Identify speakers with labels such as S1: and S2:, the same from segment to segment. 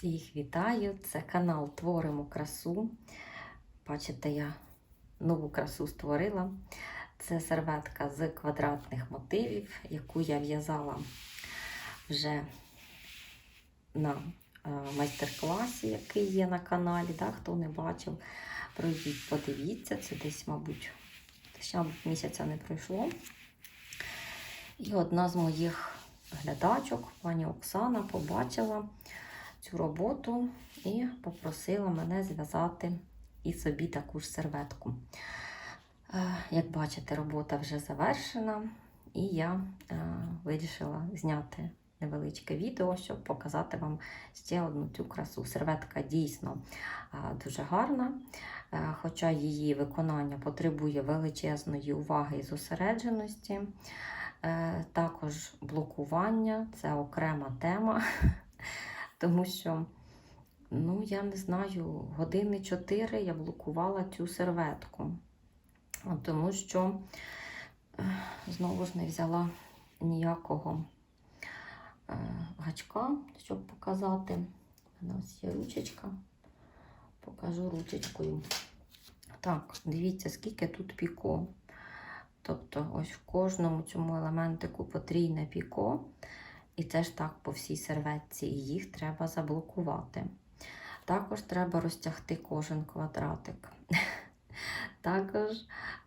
S1: Всіх вітаю! Це канал Творимо красу. Бачите, я нову красу створила. Це серветка з квадратних мотивів, яку я в'язала вже на е, майстер-класі, який є на каналі. Да? Хто не бачив, пройдіть, подивіться. Це десь, мабуть, ще мабуть, місяця не пройшло. І одна з моїх глядачок, пані Оксана, побачила цю роботу і попросила мене зв'язати і собі таку ж серветку. Е, Як бачите, робота вже завершена, і я е, вирішила зняти невеличке відео, щоб показати вам ще одну цю красу. Серветка дійсно е, дуже гарна, хоча її виконання потребує величезної уваги і зосередженості. Також блокування це окрема тема, тому що, ну, я не знаю, години 4 я блокувала цю серветку. Тому що е, знову ж не взяла ніякого е, гачка, щоб показати. У нас є ручечка. Покажу ручечкою. Так, дивіться, скільки тут піко. Тобто, ось в кожному цьому елементику потрійне піко. І це ж так по всій серветці, і їх треба заблокувати. Також треба розтягти кожен квадратик. Також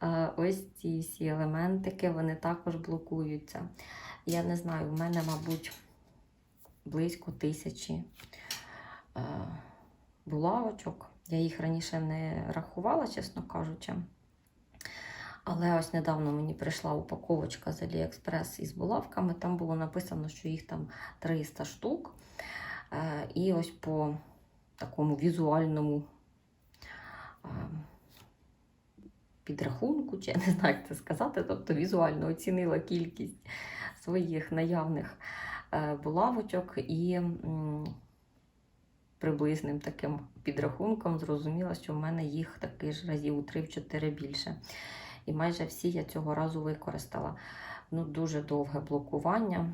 S1: е, ось ці всі елементики, вони також блокуються. Я не знаю, в мене, мабуть, близько тисячі е, булавочок. Я їх раніше не рахувала, чесно кажучи. Але ось недавно мені прийшла упаковочка з Aliexpress із булавками. Там було написано, що їх там 300 штук. Е, І ось по такому візуальному підрахунку, чи я не знаю, як це сказати, тобто візуально оцінила кількість своїх наявних е, булавочок і приблизним таким підрахунком зрозуміла, що в мене їх таки ж разів у 3-4 більше. І майже всі я цього разу використала. Ну, дуже довге блокування.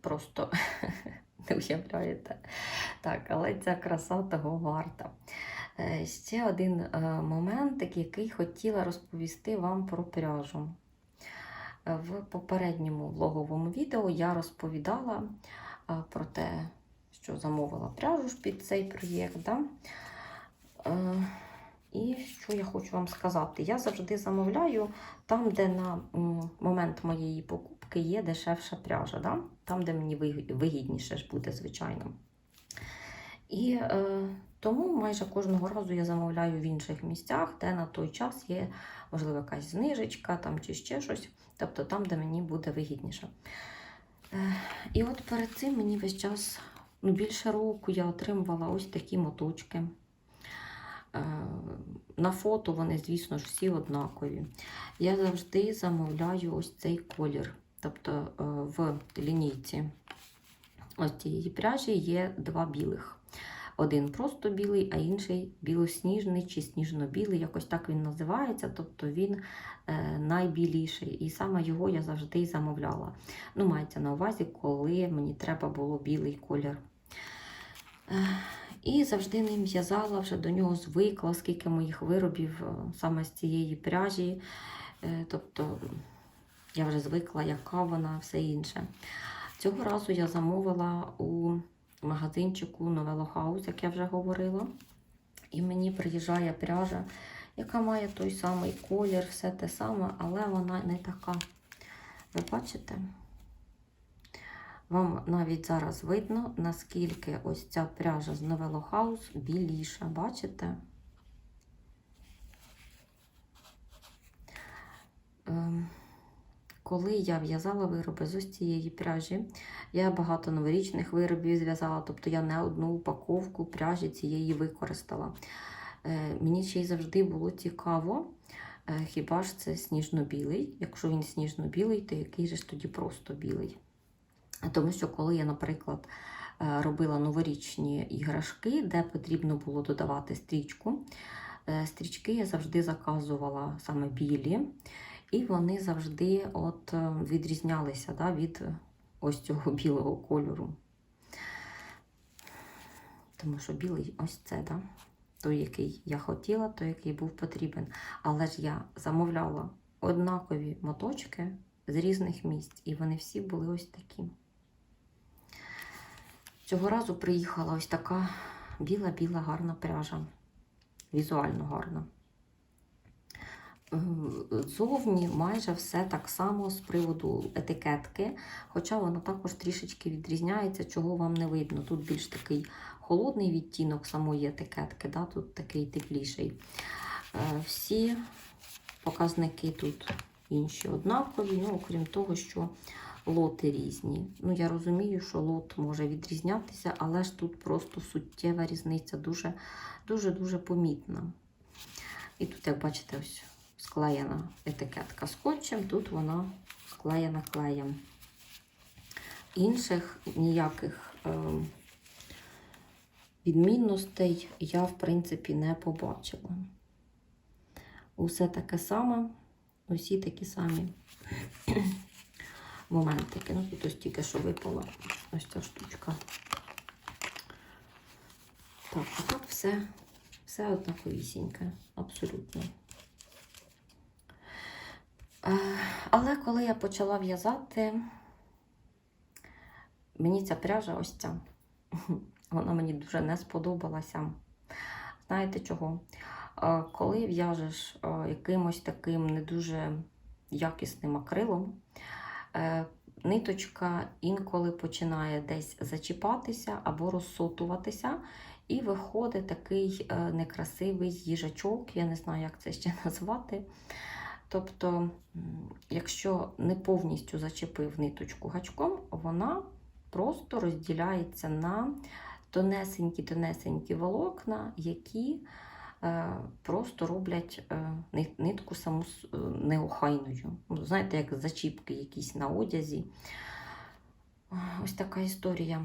S1: Просто не уявляєте. Так, але ця краса того варта. Е, Ще один е, момент, який хотіла розповісти вам про пряжу. Е, В попередньому влоговому відео я розповідала про те, що замовила пряжу під цей проєкт. Да? І що я хочу вам сказати? Я завжди замовляю там, де на момент моєї покупки є дешевша пряжа, да? там, де мені вигідніше ж буде, звичайно. І е, тому майже кожного разу я замовляю в інших місцях, де на той час є, можливо, якась знижечка там, чи ще щось, тобто там, де мені буде вигідніше. Е, і от перед цим мені весь час, ну, більше року я отримувала ось такі моточки. Е, На фото вони, звісно ж, всі однакові. Я завжди замовляю ось цей колір. Тобто е, в лінійці ось цієї пряжі є два білих. Один просто білий, а інший білосніжний чи сніжно-білий, якось так він називається, тобто він е, найбіліший. І саме його я завжди замовляла. Ну, мається на увазі, коли мені треба було білий колір. І завжди ним в'язала, вже до нього звикла, скільки моїх виробів е, саме з цієї пряжі. Е, Тобто я вже звикла, яка вона, все інше. Цього разу я замовила у магазинчику Novelo House, як я вже говорила. І мені приїжджає пряжа, яка має той самий колір, все те саме, але вона не така. Ви бачите? Вам навіть зараз видно, наскільки ось ця пряжа з Novelo House біліша. Бачите? Ем, Коли я в'язала вироби з ось цієї пряжі, я багато новорічних виробів зв'язала, тобто я не одну упаковку пряжі цієї використала. Е, Мені ще й завжди було цікаво, е, хіба ж це сніжно-білий? Якщо він сніжно-білий, то який же ж тоді просто білий? Тому що коли я, наприклад, е, робила новорічні іграшки, де потрібно було додавати стрічку, е, стрічки я завжди заказувала саме білі, і вони завжди от е, відрізнялися да, від ось цього білого кольору. Тому що білий ось це, да? той, який я хотіла, той, який був потрібен. Але ж я замовляла однакові моточки з різних місць, і вони всі були ось такі. Цього разу приїхала ось така біла-біла гарна пряжа. Візуально гарна. Е, Зовні майже все так само з приводу етикетки, хоча вона також трішечки відрізняється, чого вам не видно. Тут більш такий холодний відтінок самої етикетки, да? тут такий тепліший. Е, Всі показники тут інші однакові, ну, окрім того, що лоти різні. Ну, я розумію, що лот може відрізнятися, але ж тут просто суттєва різниця дуже дуже дуже помітна. І тут, як бачите, ось склеєна етикетка скотчем, тут вона склеєна клеєм. Інших ніяких е, відмінностей я, в принципі, не побачила. Усе таке саме, усі такі самі моментики. Ну, тут тільки що випала ось ця штучка. Так, а так все, все однаковісіньке, абсолютно. Е, Але коли я почала в'язати, мені ця пряжа ось ця, вона мені дуже не сподобалася. Знаєте чого? Е, Коли в'яжеш е, якимось таким не дуже якісним акрилом, ниточка інколи починає десь зачіпатися або розсотуватися, і виходить такий е, некрасивий їжачок, я не знаю, як це ще назвати. Тобто, якщо не повністю зачепив ниточку гачком, вона просто розділяється на тонесенькі-тонесенькі волокна, які е, просто роблять е, нитку саму е, неохайною. Ну, Знаєте, як зачіпки якісь на одязі. Ось така історія.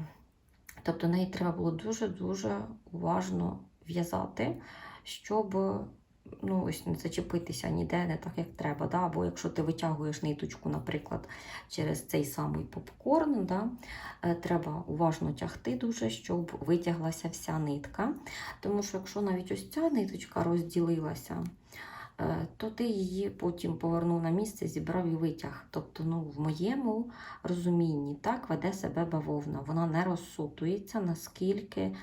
S1: Тобто неї треба було дуже-дуже уважно в'язати, щоб ну, ось не зачепитися ніде не так, як треба. Да? Або якщо ти витягуєш ниточку, наприклад, через цей самий попкорн, да? е, треба уважно тягти дуже, щоб витяглася вся нитка. Тому що якщо навіть ось ця ниточка розділилася, е, то ти її потім повернув на місце, зібрав і витяг. Тобто, ну, в моєму розумінні так веде себе бавовна. Вона не розсутується, наскільки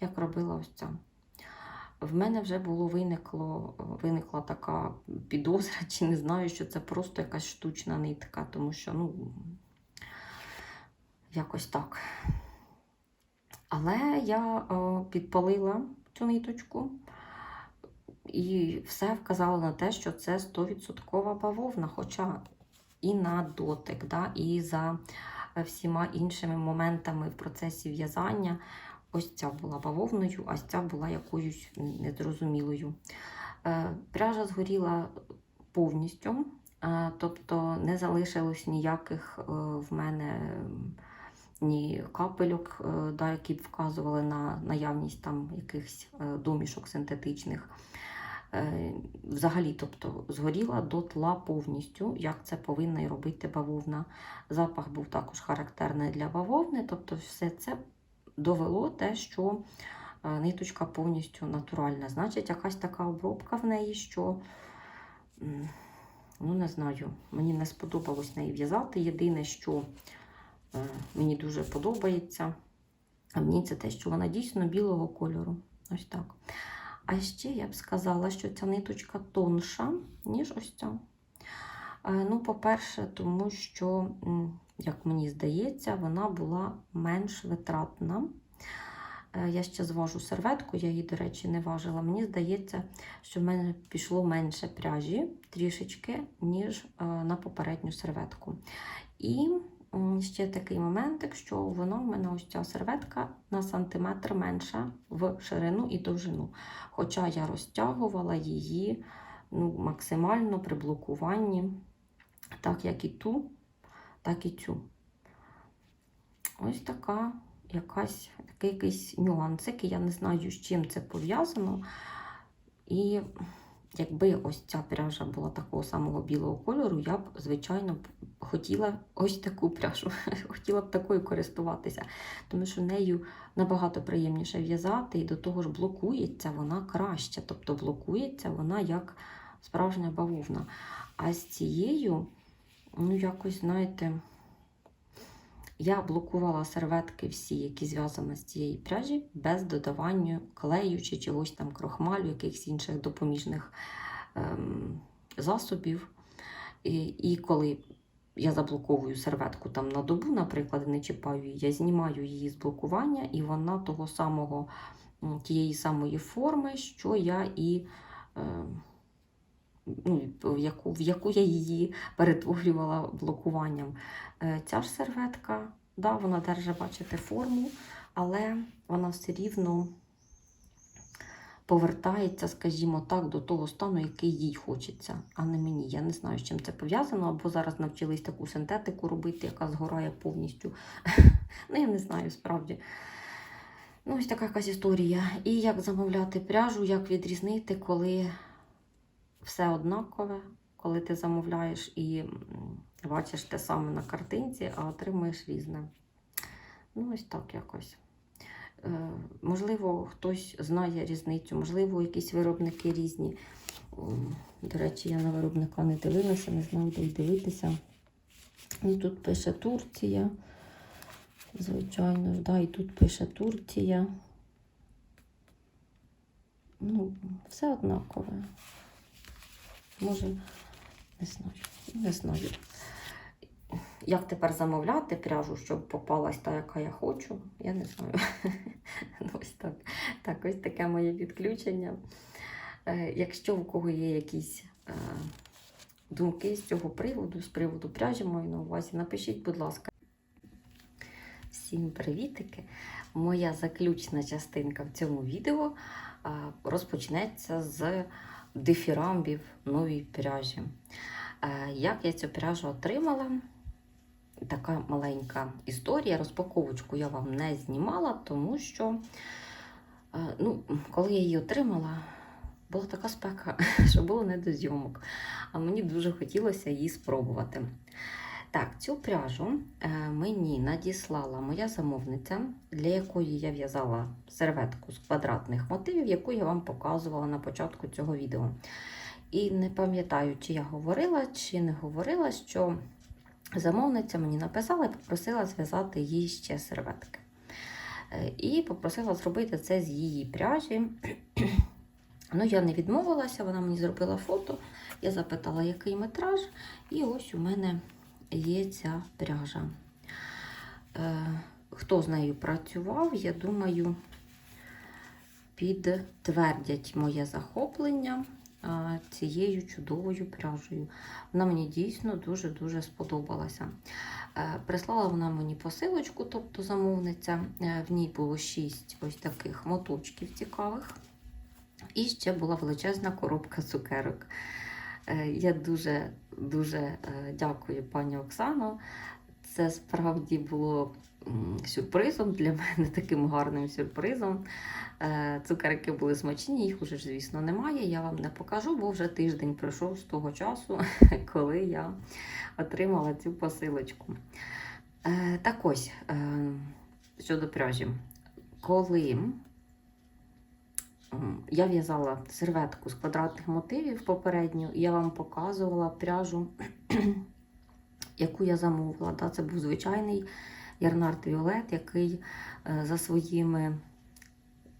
S1: як робила ось ця. В мене вже було виникло, виникла така підозра, чи не знаю, що це просто якась штучна нитка, тому що, ну, якось так. Але я е, підпалила цю ниточку і все вказало на те, що це 100% бавовна, хоча і на дотик, да, і за е, всіма іншими моментами в процесі в'язання. Ось ця була бавовною, а ця була якоюсь незрозумілою. Е, Пряжа згоріла повністю, е, тобто не залишилось ніяких е, в мене ні капельок, да, які б вказували на наявність там якихось домішок синтетичних. Взагалі, тобто, згоріла дотла повністю, як це повинна й робити бавовна. Запах був також характерний для бавовни, тобто все це довело те, що е, ниточка повністю натуральна. Значить, якась така обробка в неї, що, ну не знаю, мені не сподобалось неї в'язати. Єдине, що е, мені дуже подобається, а мені це те, що вона дійсно білого кольору. Ось так. А ще я б сказала, що ця ниточка тонша, ніж ось ця. Е, Ну, по-перше, тому що, як мені здається, вона була менш витратна. Е, Я ще зважу серветку, я її, до речі, не важила. Мені здається, що в мене пішло менше пряжі трішечки, ніж е, на попередню серветку. І ще такий моментик, що воно в мене ось ця серветка на сантиметр менша в ширину і довжину. Хоча я розтягувала її ну, максимально при блокуванні, так як і ту, так і цю. Ось така якась, такий якийсь нюансик. Я не знаю, з чим це пов'язано. І якби ось ця пряжа була такого самого білого кольору, я б, звичайно, хотіла ось таку пряжу. хотіла б такою користуватися, тому що нею набагато приємніше в'язати, і до того ж блокується вона краще. Тобто блокується вона як справжня бавовна. А з цією, ну, якось, знаєте, я блокувала серветки всі, які зв'язані з цієї пряжі, без додавання клею чи чогось там крохмалю, якихось інших допоміжних ем, засобів. І, і коли я заблоковую серветку там на добу, наприклад, не чіпаю її, я знімаю її з блокування, і вона того самого, тієї самої форми, що я і. ем, Ну, в яку, в яку я її перетворювала блокуванням. Е, Ця ж серветка, да, вона держить, бачите, форму, але вона все рівно повертається, скажімо так, до того стану, який їй хочеться, а не мені. Я не знаю, з чим це пов'язано, або зараз навчились таку синтетику робити, яка згорає повністю. ну, я не знаю, справді. Ну, ось така якась історія. І як замовляти пряжу, як відрізнити, коли все однакове, коли ти замовляєш і бачиш те саме на картинці, а отримуєш різне. Ну, ось так якось. Е, можливо, хтось знає різницю, можливо, якісь виробники різні. До речі, я на виробника не дивилася, не знаю, де й дивитися. І тут пише Турція. Звичайно да, і тут пише Турція. Ну, все однакове. Може, не знаю. Як тепер замовляти пряжу, щоб попалась та, яка я хочу, я не знаю. Ну, ось так. так, ось таке моє підключення. Е, Якщо у кого є якісь е, думки з цього приводу, з приводу пряжі маю на увазі, напишіть, будь ласка. Всім привітики! Моя заключна частинка в цьому відео е, розпочнеться з дифірамбів новій пряжі. Е, Як я цю пряжу отримала? Така маленька історія. Розпаковочку я вам не знімала, тому що, е, ну, коли я її отримала, була така спека, що було не до зйомок. А мені дуже хотілося її спробувати. Так, цю пряжу е, мені надіслала моя замовниця, для якої я в'язала серветку з квадратних мотивів, яку я вам показувала на початку цього відео. І не пам'ятаю, чи я говорила, чи не говорила, що замовниця мені написала і попросила зв'язати їй ще серветки. Е, І попросила зробити це з її пряжі. Ну, я не відмовилася, вона мені зробила фото. Я запитала, який метраж, і ось у мене є ця пряжа. Е, Хто з нею працював, я думаю, підтвердять моє захоплення е, цією чудовою пряжею. Вона мені дійсно дуже-дуже сподобалася. Е, Прислала вона мені посилочку, тобто замовниця. В ній було 6 ось таких моточків цікавих. І ще була величезна коробка цукерок. Я дуже дуже е, дякую пані Оксано. Це справді було сюрпризом для мене, таким гарним сюрпризом. Е, Цукерки були смачні, їх уже звісно, немає. Я вам не покажу, бо вже тиждень пройшов з того часу, коли я отримала цю посилочку. Е, Так ось, щодо пряжі. Коли Я в'язала серветку з квадратних мотивів попередньо, і я вам показувала пряжу, яку я замовила. Да, Це був звичайний ярнард Віолет, який е, за своїми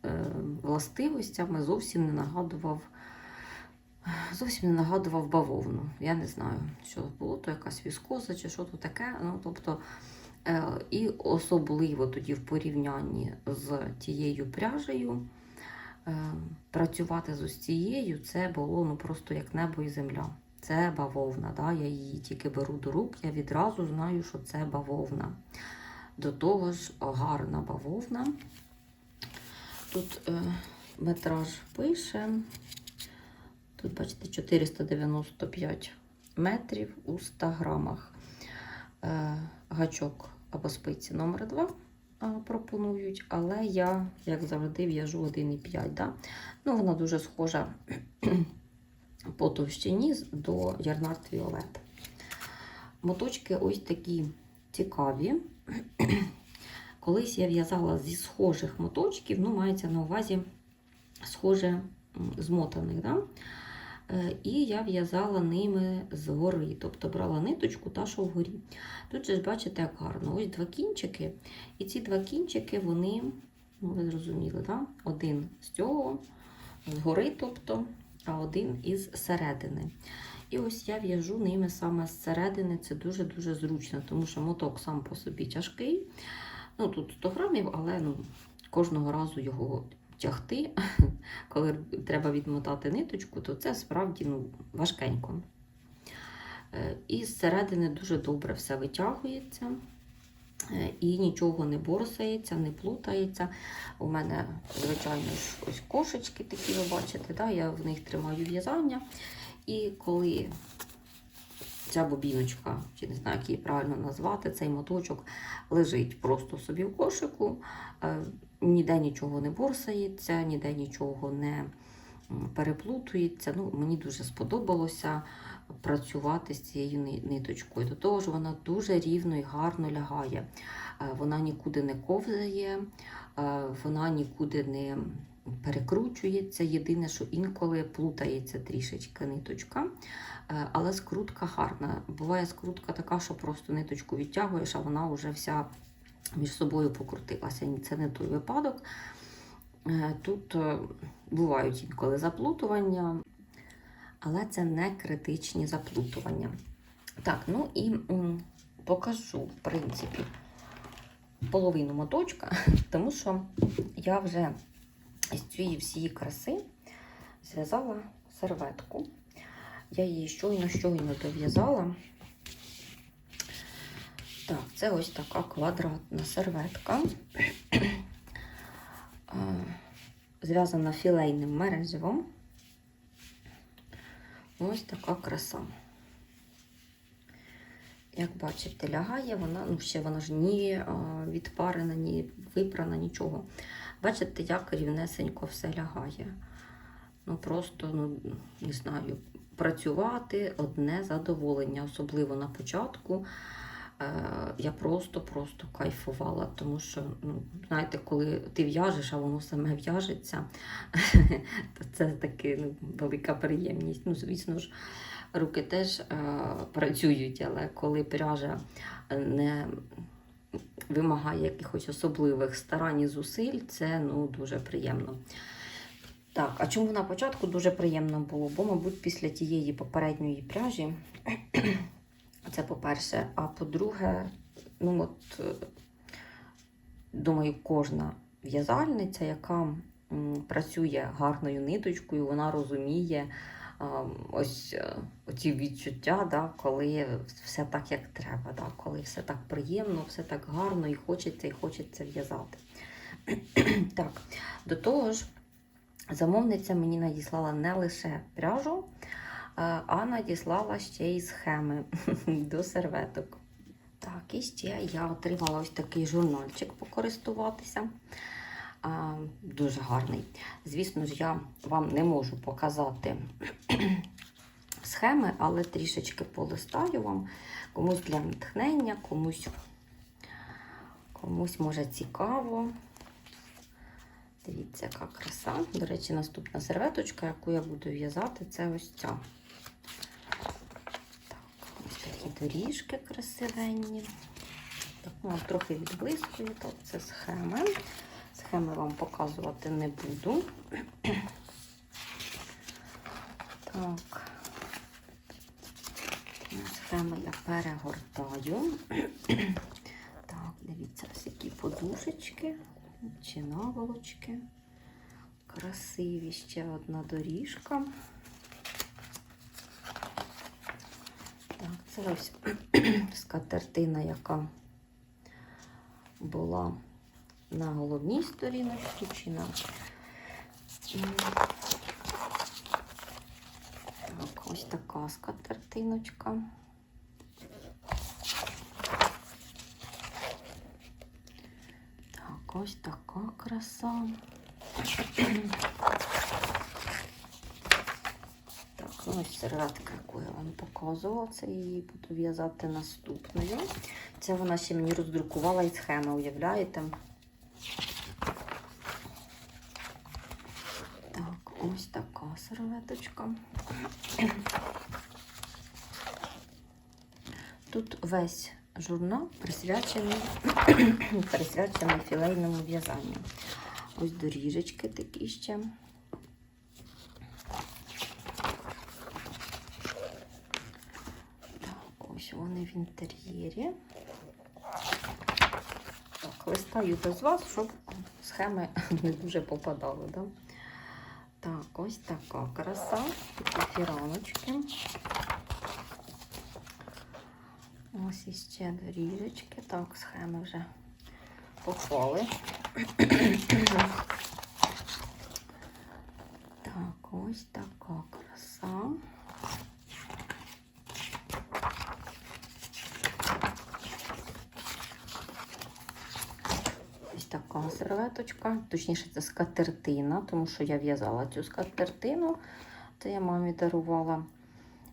S1: е, властивостями зовсім не нагадував. Зовсім не нагадував бавовну. Я не знаю, що було, то якась віскоза чи що то таке. Ну, тобто, е, і особливо тоді в порівнянні з тією пряжею. Е, працювати з ось цією це було ну, просто як небо і земля. Це бавовна. Да? Я її тільки беру до рук, я відразу знаю, що це бавовна. До того ж, гарна бавовна. Тут е, метраж пише. Тут, бачите, 495 метрів у 100 грамах. Е, гачок або спиці номер 2 а, пропонують, але я, як завжди, в'яжу 1,5. Да? Ну, вона дуже схожа по товщині до ярнард Віолет. Моточки ось такі цікаві. Колись я в'язала зі схожих моточків, ну, мається на увазі схоже змотаних. Да? Е, І я в'язала ними згори, тобто брала ниточку та що вгорі. Тут же ж бачите, як гарно. Ось два кінчики. І ці два кінчики, вони, ну ви зрозуміли, да? один з цього, згори, тобто, а один із середини. І ось я в'яжу ними саме з середини. Це дуже-дуже зручно, тому що моток сам по собі тяжкий. Ну, тут 100 грамів, але ну, кожного разу його тягти, коли треба відмотати ниточку, то це справді ну, важкенько. Е, І зсередини дуже добре все витягується. е, І нічого не борсається, не плутається. У мене, звичайно ж, ось кошечки такі, ви бачите, да? я в них тримаю в'язання. І коли ця бобіночка, чи не знаю, як її правильно назвати, цей моточок лежить просто собі в кошику, е, ніде нічого не борсається, ніде нічого не переплутується. Ну, мені дуже сподобалося працювати з цією ниточкою. До того ж, вона дуже рівно і гарно лягає. Е, Вона нікуди не ковзає, е, вона нікуди не перекручується. Єдине, що інколи плутається трішечки ниточка. Е, Але скрутка гарна. Буває скрутка така, що просто ниточку відтягуєш, а вона вже вся між собою покрутилася. Це не той випадок. Е, Тут е, бувають інколи заплутування, але це не критичні заплутування. Так, ну і покажу, в принципі, половину моточка, тому що я вже з цієї всієї краси зв'язала серветку. Я її щойно-щойно дов'язала. Так, це ось така квадратна серветка, зв'язана філейним мереживом. Ось така краса. Як бачите, лягає вона, ну ще вона ж ні відпарена, ні випрана, нічого. Бачите, як рівнесенько все лягає. Ну просто, ну, не знаю, працювати одне задоволення, особливо на початку. Е, я просто-просто кайфувала, тому що, ну, знаєте, коли ти в'яжеш, а воно саме в'яжеться, то це таки ну, велика приємність. Ну, звісно ж, руки теж е, працюють, але коли пряжа не вимагає якихось особливих старань і зусиль, це ну, дуже приємно. Так, а чому на початку дуже приємно було? Бо, мабуть, після тієї попередньої пряжі, це по-перше, а по-друге, ну от, е, думаю, кожна в'язальниця, яка працює гарною ниточкою, вона розуміє ось е, оці відчуття, да, коли все так, як треба, да, коли все так приємно, все так гарно і хочеться, і хочеться в'язати. так, до того ж, замовниця мені надіслала не лише пряжу, а а надіслала ще й схеми до серветок. Так, і ще я отримала ось такий журнальчик покористуватися. А, дуже гарний. Звісно ж, я вам не можу показати схеми, але трішечки полистаю вам. Комусь для натхнення, комусь, комусь може цікаво. Дивіться, яка краса. До речі, наступна серветочка, яку я буду в'язати, це ось ця. Так, ось такі доріжки красивенні. Так, ну, трохи відблискує, так, це схеми. Схеми вам показувати не буду. Так. Схеми я перегортаю. Так, дивіться, ось які подушечки чи наволочки. Красиві ще одна доріжка. Так, це ось скатертина, яка була на головній сторіночці чи на. Так, ось така скатертиночка. Так, ось така краса. Так, ось серветка, яку я вам показувала, це її буду в'язати наступною. Це вона ще мені роздрукувала і схеми, уявляєте? Так, ось така серветочка. Тут весь журнал присвячений, присвячений філейному в'язанню. Ось доріжечки такі ще. Так, ось вони в інтер'єрі. Так, листаю без вас, щоб схеми не дуже попадали. Да? Так, ось така краса. Такі фіраночки. Ось іще доріжечки. Так, схеми вже попали. Так, ось така краса. Ось така серветочка. Точніше, це скатертина, тому що я в'язала цю скатертину, це я мамі дарувала.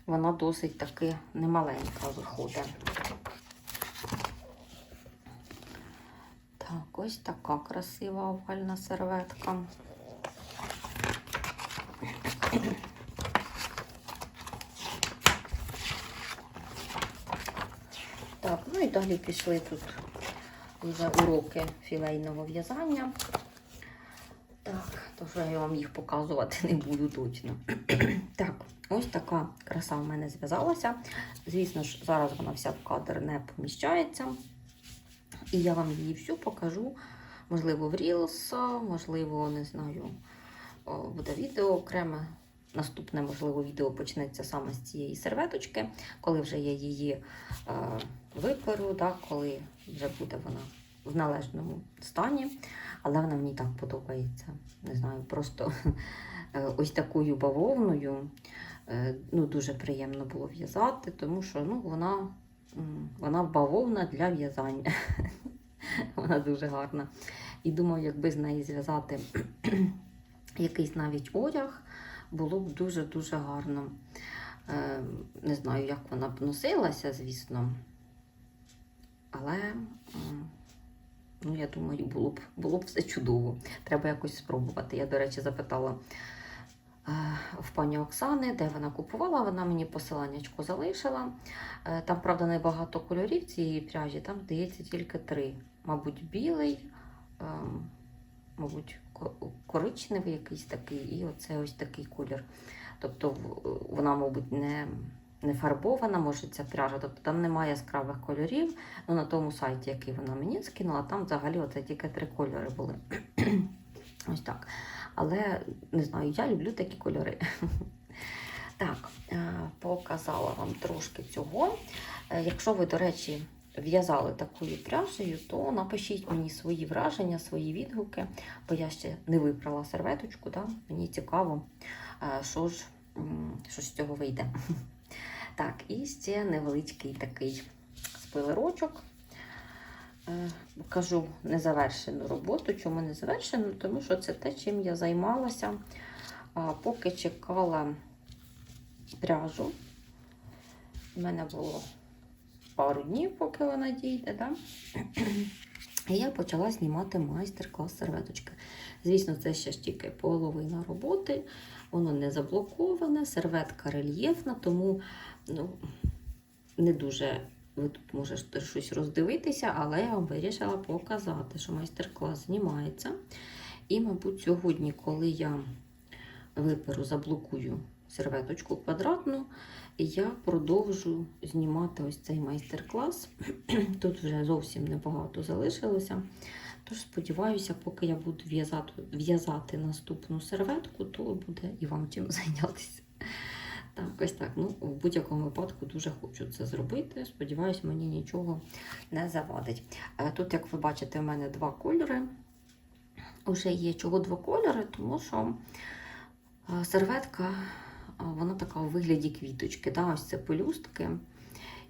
S1: Вона досить таки немаленька виходить. Так, ось така красива овальна серветка. Так, ну і далі пішли тут вже уроки філейного в'язання. Так, то що я вам їх показувати не буду точно. так, ось така краса в мене зв'язалася. Звісно ж, зараз вона вся в кадр не поміщається. І я вам її всю покажу. Можливо, в Reels, можливо, не знаю, буде відео окреме. Наступне, можливо, відео почнеться саме з цієї серветочки, коли вже я її е, виперу, да, коли вже буде вона в належному стані. Але вона мені так подобається. Не знаю, просто е, ось такою бавовною е, ну, дуже приємно було в'язати, тому що ну, вона, вона бавовна для в'язання. Вона дуже гарна. І думаю, якби з неї зв'язати якийсь навіть одяг, було б дуже-дуже гарно. Е, Не знаю, як вона б носилася, звісно. Але, ну, я думаю, було б, було б все чудово. Треба якось спробувати. Я, до речі, запитала в пані Оксани, де вона купувала, вона мені посиланнячку залишила. Е, Там, правда, небагато кольорів цієї пряжі, там, здається, тільки три. Мабуть, білий, ем, мабуть, коричневий якийсь такий, і оце ось такий колір. Тобто вона, мабуть, не, не фарбована, може ця пряжа. Тобто там немає яскравих кольорів. Ну, на тому сайті, який вона мені скинула, там взагалі оце тільки три кольори були. ось так. Але не знаю, я люблю такі кольори. Так, е, показала вам трошки цього. Е, Якщо ви, до речі, в'язали такою пряжею, то напишіть мені свої враження, свої відгуки, бо я ще не вибрала серветочку. Да? Мені цікаво, е, що ж, що з цього вийде. Так, і ще невеличкий такий спойлерочок. Е, Покажу незавершену роботу. Чому не завершену? Тому що це те, чим я займалася, поки чекала пряжу. У мене було пару днів, поки вона дійде. Да? І я почала знімати майстер-клас серветочки. Звісно, це ще ж тільки половина роботи, воно не заблоковане, серветка рельєфна, тому ну, не дуже ви тут можете щось роздивитися, але я вам вирішила показати, що майстер-клас знімається. І, мабуть, сьогодні, коли я виперу, заблокую серветочку квадратну, я продовжу знімати ось цей майстер-клас. Тут вже зовсім небагато залишилося. Тож сподіваюся, поки я буду в'язати, в'язати наступну серветку, то буде і вам чим зайнятися. Так, ось так. Ну, в будь-якому випадку дуже хочу це зробити. Сподіваюсь, мені нічого не завадить. Е, Тут, як ви бачите, в мене два кольори. Уже є чого два кольори, тому що е, серветка, е, вона така у вигляді квіточки. Да? Ось це пелюстки.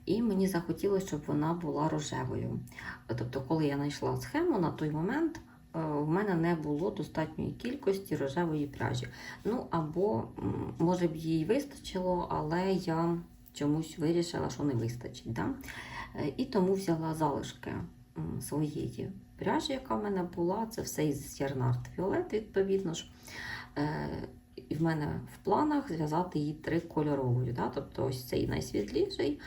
S1: І мені захотілося, щоб вона була рожевою. Тобто, коли я знайшла схему на той момент, в мене мене не було достатньої кількості рожевої пряжі. Ну або, може б їй вистачило, але я чомусь вирішила, що не вистачить. Да? Е, І тому взяла залишки своєї пряжі, яка в мене була. Це все із Ярнард Фіолет, відповідно ж. Е, І в мене в планах зв'язати її трикольоровою. Да? Тобто ось цей найсвітліший,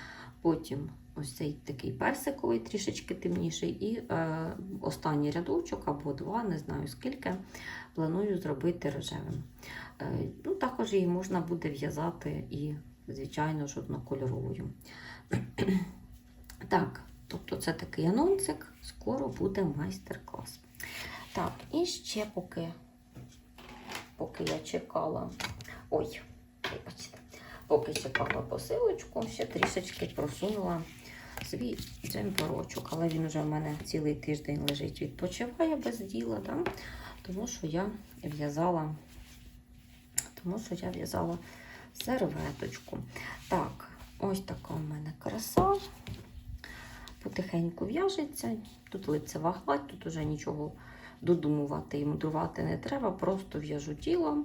S1: потім ось цей такий персиковий, трішечки темніший, і е, останній рядочок або два, не знаю скільки, планую зробити рожевим. Е, ну, також її можна буде в'язати і, звичайно ж, однокольоровою. так, тобто це такий анонсик, скоро буде майстер-клас. Так, і ще поки, поки я чекала. Ой, вибачте. Поки чекала посилочку, ще трішечки просунула свій джемперочок, але він вже в мене цілий тиждень лежить, відпочиває без діла, да? тому що я в'язала, тому що я в'язала серветочку. Так, ось така в мене краса. Потихеньку в'яжеться. Тут лицева гладь, тут уже нічого додумувати і мудрувати не треба, просто в'яжу тіло.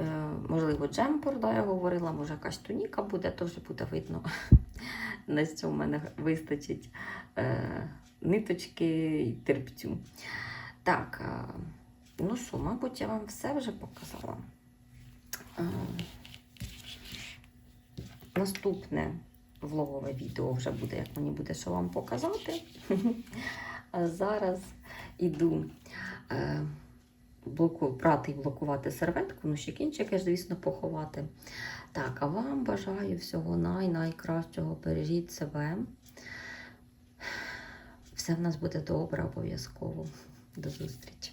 S1: Е, можливо, джемпер, да, я говорила, може якась туніка буде, то вже буде видно. На що в мене вистачить е, ниточки і терпцю. Так, е, ну що, мабуть, я вам все вже показала. Е, наступне влогове відео вже буде, як мені буде що вам показати. А зараз іду. Е, блоку, брати і блокувати серветку, ну ще кінчики, звісно, поховати. Так, а вам бажаю всього най-найкращого. Бережіть себе. Все в нас буде добре, обов'язково. До зустрічі!